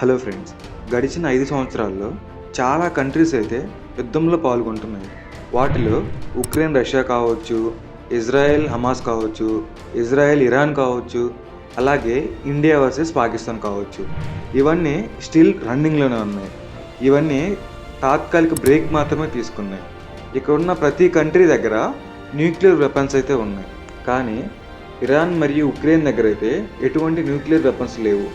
Hello friends గడిచిన ఐదు సంవత్సరాల్లో చాలా కంట్రీస్ అయితే యుద్ధంలో పాల్గొంటున్నాయి. వాటిలో ఉక్రెయిన్ రష్యా కావచ్చు ఇజ్రాయెల్ హమాస్ కావచ్చు ఇజ్రాయెల్ ఇరాన్ కావచ్చు అలాగే ఇండియా వర్సెస్ పాకిస్తాన్ కావచ్చు. ఇవన్నీ స్టిల్ రన్నింగ్లోనే ఉన్నాయి. ఇవన్నీ తాత్కాలిక బ్రేక్ మాత్రమే తీసుకున్నాయి. ఇక్కడ ఉన్న ప్రతి కంట్రీ దగ్గర న్యూక్లియర్ వెపన్స్ అయితే ఉన్నాయి. కానీ ఇరాన్ మరియు ఉక్రెయిన్ దగ్గర అయితే ఎటువంటి న్యూక్లియర్ వెపన్స్ లేవు.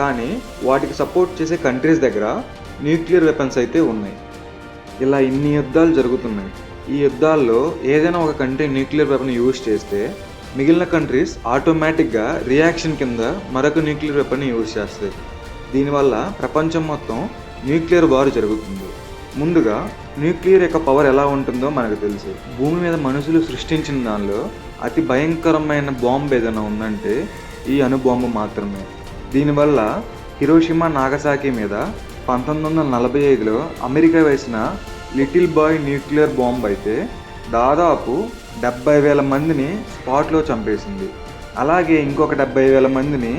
కానీ వాటికి సపోర్ట్ చేసే కంట్రీస్ దగ్గర న్యూక్లియర్ వెపన్స్ అయితే ఉన్నాయి. ఇలా ఇన్ని యుద్ధాలు జరుగుతున్నాయి. ఈ యుద్ధాల్లో ఏదైనా ఒక కంట్రీ న్యూక్లియర్ వెపన్ యూజ్ చేస్తే మిగిలిన కంట్రీస్ ఆటోమేటిక్గా రియాక్షన్ కింద మరొక న్యూక్లియర్ వెపన్ యూజ్ చేస్తాయి. దీనివల్ల ప్రపంచం మొత్తం న్యూక్లియర్ వార్ జరుగుతుంది. ముందుగా న్యూక్లియర్ యొక్క పవర్ ఎలా ఉంటుందో మనకు తెలుసు. భూమి మీద మనుషులు సృష్టించిన దానిలో అతి భయంకరమైన బాంబు ఏదైనా ఉందంటే ఈ అణుబాంబు మాత్రమే. దీనివల్ల హిరోషిమా నాగసాకి మీద పంతొమ్మిది వందల నలభై ఐదులో అమెరికా వేసిన లిటిల్ బాయ్ న్యూక్లియర్ బాంబ్ అయితే దాదాపు డెబ్బై వేల మందిని స్పాట్లో చంపేసింది. అలాగే ఇంకొక డెబ్బై వేల మందిని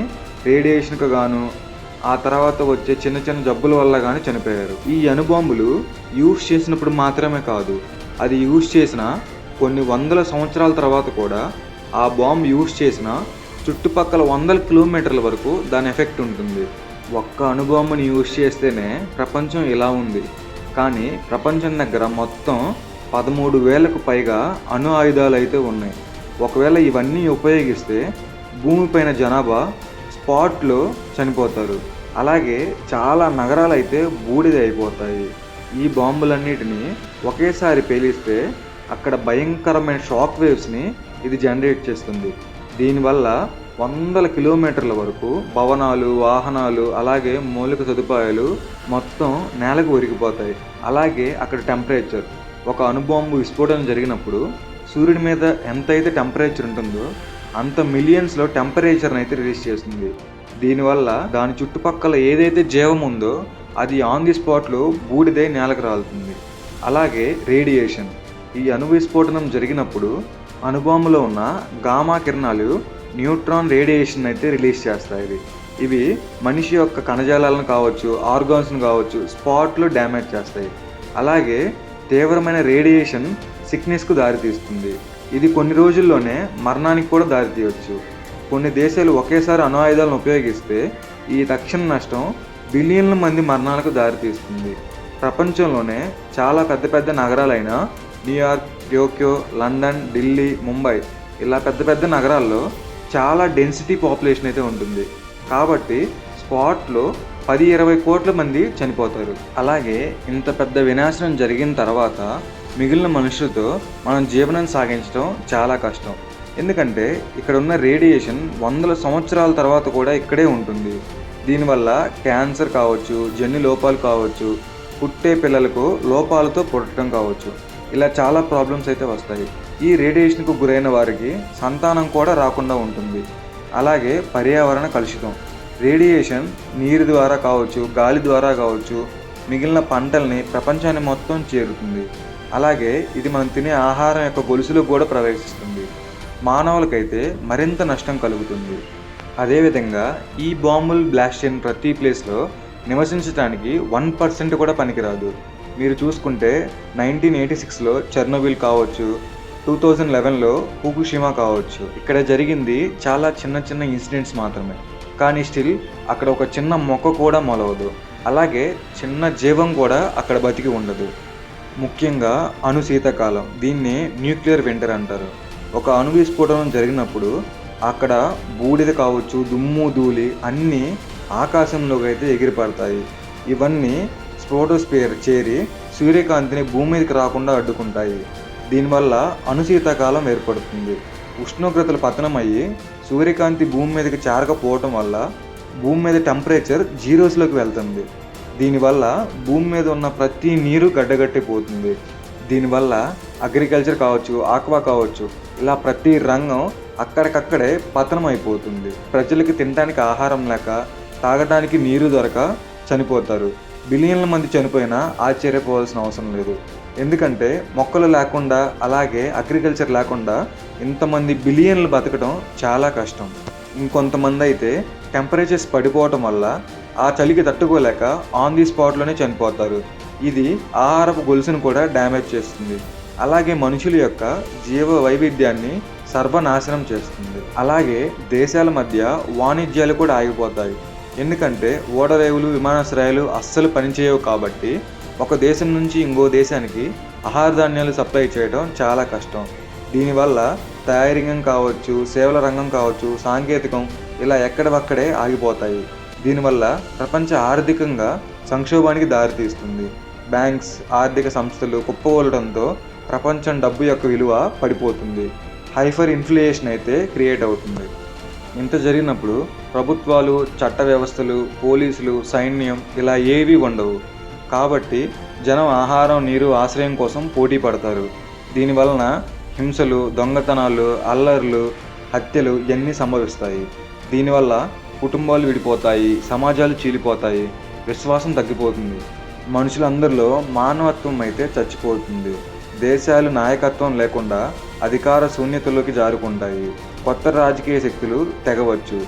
రేడియేషన్కు గాను ఆ తర్వాత వచ్చే చిన్న చిన్న జబ్బుల వల్ల కానీ చనిపోయారు. ఈ అణుబాంబులు యూజ్ చేసినప్పుడు మాత్రమే కాదు అది యూజ్ చేసిన కొన్ని వందల సంవత్సరాల తర్వాత కూడా ఆ బాంబు యూజ్ చేసిన చుట్టుపక్కల వందల కిలోమీటర్ల వరకు దాని ఎఫెక్ట్ ఉంటుంది. ఒక్క అనుభవంని యూజ్ చేస్తేనే ప్రపంచం ఇలా ఉంది. కానీ ప్రపంచం దగ్గర మొత్తం పదమూడు వేలకు పైగా అణు ఆయుధాలు అయితే ఉన్నాయి. ఒకవేళ ఇవన్నీ ఉపయోగిస్తే భూమిపైన జనాభా స్పాట్లో చనిపోతారు. అలాగే చాలా నగరాలు అయితే బూడిద అయిపోతాయి. ఈ బాంబులన్నిటిని ఒకేసారి పేలిస్తే అక్కడ భయంకరమైన షాక్ వేవ్స్ని ఇది జనరేట్ చేస్తుంది. దీనివల్ల వందల కిలోమీటర్ల వరకు భవనాలు వాహనాలు అలాగే మౌలిక సదుపాయాలు మొత్తం నేలకు ఒరిగిపోతాయి. అలాగే అక్కడ టెంపరేచర్. ఒక అణుబాంబు విస్ఫోటనం జరిగినప్పుడు సూర్యుడి మీద ఎంతైతే టెంపరేచర్ ఉంటుందో అంత మిలియన్స్లో టెంపరేచర్ని అయితే రిలీజ్ చేస్తుంది. దీనివల్ల దాని చుట్టుపక్కల ఏదైతే జీవం ఉందో అది ఆన్ ది స్పాట్లో బూడిదై నేలకు రాలుతుంది. అలాగే రేడియేషన్. ఈ అణు విస్ఫోటనం జరిగినప్పుడు అనుభవంలో ఉన్న గామా కిరణాలు న్యూట్రాన్ రేడియేషన్ అయితే రిలీజ్ చేస్తాయి. ఇవి మనిషి యొక్క కణజాలాలను కావచ్చు ఆర్గాన్స్ను కావచ్చు స్పాట్లో డ్యామేజ్ చేస్తాయి. అలాగే తీవ్రమైన రేడియేషన్ సిక్నెస్కు దారితీస్తుంది. ఇది కొన్ని రోజుల్లోనే మరణానికి కూడా దారితీయవచ్చు కొన్ని దేశాలు ఒకేసారి అణు ఆయుధాలను ఉపయోగిస్తే ఈ తక్షణ నష్టం బిలియన్ల మంది మరణాలకు దారితీస్తుంది. ప్రపంచంలోనే చాలా పెద్ద పెద్ద నగరాలైన New York Tokyo London Delhi Mumbai ఇలా పెద్ద పెద్ద నగరాల్లో చాలా డెన్సిటీ పాపులేషన్ అయితే ఉంటుంది. కాబట్టి స్పాట్లో పది ఇరవై కోట్ల మంది చనిపోతారు. అలాగే ఇంత పెద్ద వినాశనం జరిగిన తర్వాత మిగిలిన మనుషులతో మనం జీవనం సాగించడం చాలా కష్టం. ఎందుకంటే ఇక్కడ ఉన్న రేడియేషన్ వందల సంవత్సరాల తర్వాత కూడా ఇక్కడే ఉంటుంది. దీనివల్ల క్యాన్సర్ కావచ్చు జన్యు లోపాలు కావచ్చు పుట్టే పిల్లలకు లోపాలతో పుట్టడం కావచ్చు. ఇలా చాలా ప్రాబ్లమ్స్ అయితే వస్తాయి. ఈ రేడియేషన్కు గురైన వారికి సంతానం కూడా రాకుండా ఉంటుంది. అలాగే పర్యావరణ కలుషితం. రేడియేషన్ నీరు ద్వారా కావచ్చు గాలి ద్వారా కావచ్చు మిగిలిన పంటల్ని ప్రపంచాన్ని మొత్తం చేరుతుంది. అలాగే ఇది మనం తినే ఆహారం యొక్క గొలుసులో కూడా ప్రవేశిస్తుంది. మానవులకైతే మరింత నష్టం కలుగుతుంది. అదేవిధంగా ఈ బాంబులు బ్లాస్ట్ చేయని ప్రతి ప్లేస్లో నివసించడానికి వన్ పర్సెంట్ కూడా పనికిరాదు. మీరు చూసుకుంటే నైన్టీన్ ఎయిటీ సిక్స్లో చెర్నోబిల్ కావచ్చు టూ థౌజండ్ లెవెన్లో హుకుషిమా కావచ్చు. ఇక్కడ జరిగింది చాలా చిన్న చిన్న ఇన్సిడెంట్స్ మాత్రమే. కానీ స్టిల్ అక్కడ ఒక చిన్న మొక్క కూడా మొలవదు. అలాగే చిన్న జీవం కూడా అక్కడ బతికి ఉండదు. ముఖ్యంగా అణు శీతాకాలం దీన్ని న్యూక్లియర్ వింటర్ అంటారు. ఒక అణు విస్ఫోటనం జరిగినప్పుడు అక్కడ బూడిద కావచ్చు దుమ్ము ధూళి అన్నీ ఆకాశంలోకి అయితే ఎగిరిపడతాయి. ఇవన్నీ స్పోటోస్పియర్ చేరి సూర్యకాంతిని భూమి మీదకి రాకుండా అడ్డుకుంటాయి. దీనివల్ల అనుశీతాకాలం ఏర్పడుతుంది. ఉష్ణోగ్రతలు పతనమయ్యి సూర్యకాంతి భూమి మీదకి చేరకపోవటం వల్ల భూమి మీద టెంపరేచర్ జీరోస్లోకి వెళ్తుంది. దీనివల్ల భూమి మీద ఉన్న ప్రతి నీరు గడ్డగట్టిపోతుంది. దీనివల్ల అగ్రికల్చర్ కావచ్చు ఆక్వా కావచ్చు ఇలా ప్రతి రంగం అక్కడికక్కడే పతనం అయిపోతుంది ప్రజలకి తినడానికి ఆహారం లేక తాగడానికి నీరు దొరక చనిపోతారు. బిలియన్ల మంది చనిపోయినా ఆశ్చర్యపోవాల్సిన అవసరం లేదు. ఎందుకంటే మొక్కలు లేకుండా అలాగే అగ్రికల్చర్ లేకుండా ఇంతమంది బిలియన్లు బతకడం చాలా కష్టం. ఇంకొంతమంది అయితే టెంపరేచర్స్ పడిపోవటం వల్ల ఆ చలికి తట్టుకోలేక ఆన్ ది స్పాట్లోనే చనిపోతారు. ఇది ఆహారపు గొలుసును కూడా డ్యామేజ్ చేస్తుంది. అలాగే మనుషుల యొక్క జీవ వైవిధ్యాన్ని సర్వనాశనం చేస్తుంది. అలాగే దేశాల మధ్య వాణిజ్యాలు కూడా ఆగిపోతాయి. ఎందుకంటే ఓడరేవులు విమానాశ్రయాలు అస్సలు పనిచేయవు కాబట్టి ఒక దేశం నుంచి ఇంకో దేశానికి ఆహార ధాన్యాలు సప్లై చేయడం చాలా కష్టం. దీనివల్ల తయారీ రంగం కావచ్చు సేవల రంగం కావచ్చు సాంకేతికం ఇలా ఎక్కడవక్కడే ఆగిపోతాయి. దీనివల్ల ప్రపంచ ఆర్థికంగా సంక్షోభానికి దారితీస్తుంది. బ్యాంక్స్ ఆర్థిక సంస్థలు కుప్పకూలడంతో ప్రపంచం డబ్బు యొక్క విలువ పడిపోతుంది. హైఫర్ ఇన్ఫ్లేషన్ అయితే క్రియేట్ అవుతుంది. ఇంత జరిగినప్పుడు ప్రభుత్వాలు చట్ట వ్యవస్థలు పోలీసులు సైన్యం ఇలా ఏవి ఉండవు. కాబట్టి జనం ఆహారం నీరు ఆశ్రయం కోసం పోటీ పడతారు. దీనివలన హింసలు దొంగతనాలు అల్లర్లు హత్యలు ఇవన్నీ సంభవిస్తాయి? దీనివల్ల కుటుంబాలు విడిపోతాయి సమాజాలు చీలిపోతాయి విశ్వాసం తగ్గిపోతుంది. మనుషులందరిలో మానవత్వం అయితే చచ్చిపోతుంది. దేశాలు నాయకత్వం లేకుండా అధికార శూన్యతలోకి జారుకుంటాయి. కొత్త రాజకీయ శక్తులు తెగవచ్చు.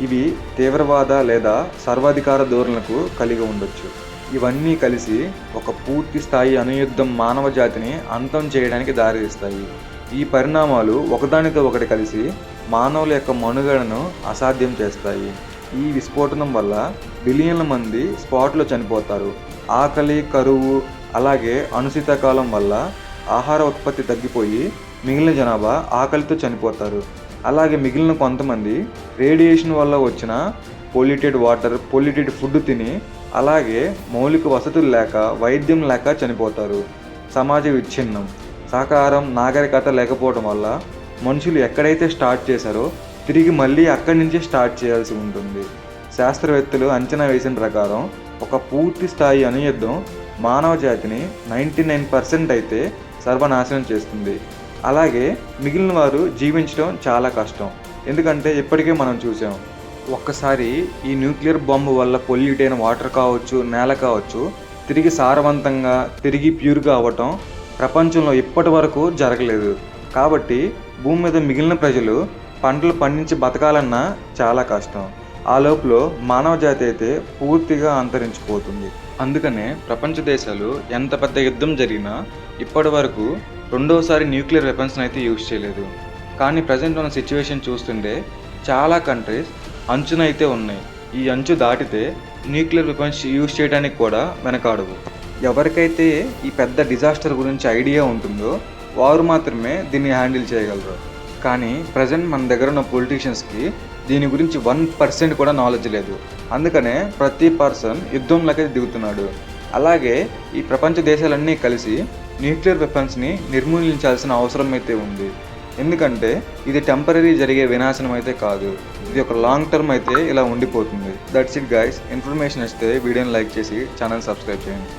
ఇవి తీవ్రవాద లేదా సర్వాధికార ధోరణులకు కలిగి ఉండొచ్చు. ఇవన్నీ కలిసి ఒక పూర్తి స్థాయి అనుయుద్ధం మానవ జాతిని అంతం చేయడానికి దారితీస్తాయి. ఈ పరిణామాలు ఒకదానితో ఒకటి కలిసి మానవుల యొక్క మనుగడను అసాధ్యం చేస్తాయి. ఈ విస్ఫోటనం వల్ల బిలియన్ల మంది స్పాట్లో చనిపోతారు. ఆకలి కరువు అలాగే అనుశీతకాలం వల్ల ఆహార ఉత్పత్తి తగ్గిపోయి మిగిలిన జనాభా ఆకలితో చనిపోతారు. అలాగే మిగిలిన కొంతమంది రేడియేషన్ వల్ల వచ్చిన పొల్యూటెడ్ వాటర్ పొల్యూటెడ్ ఫుడ్ తిని అలాగే మౌలిక వసతులు లేక వైద్యం లేక చనిపోతారు. సమాజ విచ్ఛిన్నం. సహకారం నాగరికత లేకపోవడం వల్ల మనుషులు ఎక్కడైతే స్టార్ట్ చేశారో తిరిగి మళ్ళీ అక్కడి నుంచే స్టార్ట్ చేయాల్సి ఉంటుంది. శాస్త్రవేత్తలు అంచనా వేసిన ప్రకారం ఒక పూర్తి స్థాయి అనుయుద్ధం మానవ జాతిని నైంటీ నైన్ పర్సెంట్ అయితే సర్వనాశనం చేస్తుంది. అలాగే మిగిలిన వారు జీవించడం చాలా కష్టం. ఎందుకంటే ఇప్పటికే మనం చూసాం ఒక్కసారి ఈ న్యూక్లియర్ బాంబు వల్ల పొల్యూట్ అయిన వాటర్ కావచ్చు నేల కావచ్చు తిరిగి సారవంతంగా తిరిగి ప్యూర్గా అవ్వటం ప్రపంచంలో ఇప్పటి వరకు జరగలేదు. కాబట్టి భూమి మీద మిగిలిన ప్రజలు పంటలు పండించి బతకాలన్నా చాలా కష్టం. ఆ లోపల మానవ జాతి అయితే పూర్తిగా అంతరించిపోతుంది. అందుకనే ప్రపంచ దేశాలు ఎంత పెద్ద యుద్ధం జరిగినా ఇప్పటి వరకు రెండోసారి న్యూక్లియర్ వెపన్స్ని అయితే యూజ్ చేయలేదు. కానీ ప్రజెంట్ ఉన్న సిచ్యువేషన్ చూస్తుంటే చాలా కంట్రీస్ అంచున అయితే ఉన్నాయి. ఈ అంచు దాటితే న్యూక్లియర్ వెపన్స్ యూజ్ చేయడానికి కూడా వెనకాడవు. ఎవరికైతే ఈ పెద్ద డిజాస్టర్ గురించి ఐడియా ఉంటుందో వారు మాత్రమే దీన్ని హ్యాండిల్ చేయగలరు. కానీ ప్రజెంట్ మన దగ్గర ఉన్న పొలిటీషియన్స్కి దీని గురించి వన్ పర్సెంట్ కూడా నాలెడ్జ్ లేదు. అందుకనే ప్రతి పర్సన్ యుద్ధంలోకి దిగుతున్నాడు. అలాగే ఈ ప్రపంచ దేశాలన్నీ కలిసి న్యూక్లియర్ వెపన్స్ని నిర్మూలించాల్సిన అవసరం అయితే ఉంది. ఎందుకంటే ఇది టెంపరీ జరిగే వినాశనం అయితే కాదు. ఇది ఒక లాంగ్ టర్మ్ అయితే ఇలా ఉండిపోతుంది. దట్స్ ఇట్ గైస్ ఇన్ఫర్మేషన్ ఇస్తే వీడియోని లైక్ చేసి ఛానల్ సబ్స్క్రైబ్ చేయండి.